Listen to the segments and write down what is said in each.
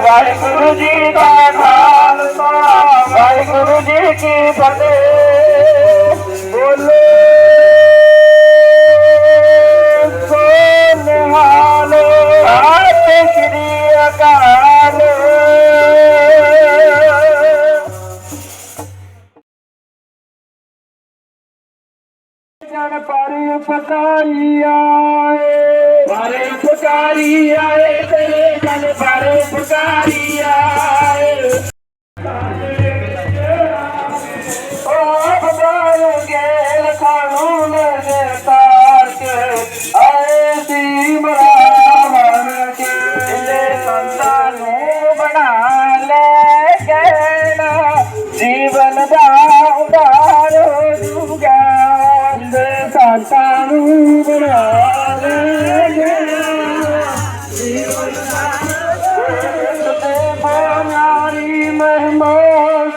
ਵਾਹਿਗੁਰੂ ਜੀ ਦਾ ਖਾਲਸਾ ਵਾਹਿਗੁਰੂ ਜੀ ਕੀ ਫਤਿਹ ਬੋਲੇ ਸੋ ਨਿਹਾਲ ਆਤੇ ਸ੍ਰੀ ਅਕਾਲ ਜਨ ਪਰ ਉਪਕਾਰੀ ਆਏ ਪਰ ਉਪਕਾਰੀ ਆਏ ਤੇਰੇ ਜਨ ਪਰ ਉਪਕਾਰੀ ਆਏ ਓ ਬਦਾਰੋਗੇ ਲਖਾਣੂ ਨੇ ਤਾਰ ਕੇ ਆਏ ਸੀ ਮਰਾਵਣ ਕੇ ਸੰਤਾਂ ਨੂੰ ਬਣਾ ਲੈ ਕਹਿਣਾ ਜੀਵਨ ਦਾ ਉਦਾਰ ਹੋ ਸੰਤਾਂ ਨੂੰ ਬਣਾ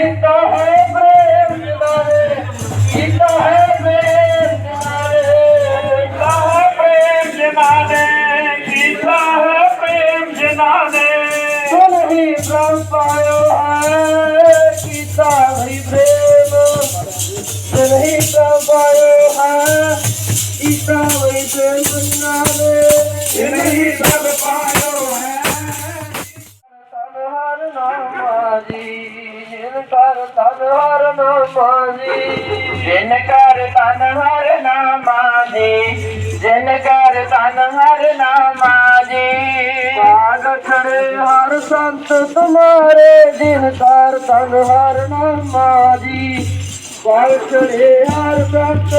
गीता है प्रेम दिलाए गीता है प्रेम गीता है प्रेम दिलाने गीता है प्रेम दिलाने तो नहीं प्राण पायो है गीता प्रेम। तो नहीं पायो है गीता प्रेम दिलाने ये पायो है हर नाम ਜਿਨ ਕਰ ਤਨ ਹਰ ਨਾਮਾ ਜੀ ਜਿਨ ਕਰ ਤਨ ਹਰ ਨਾਮਾ ਜੀ ਜਿਨ ਕਰ ਤਨ ਹਰ ਨਾਮਾ ਜੀ ਬਾਗ ਖੜੇ ਹਰ ਸੰਤ ਤੁਮਾਰੇ ਜਿਨ ਕਰ ਤਨ ਹਰ ਨਾਮਾ ਜੀ ਬਾਗ ਖੜੇ ਹਰ ਸੰਤ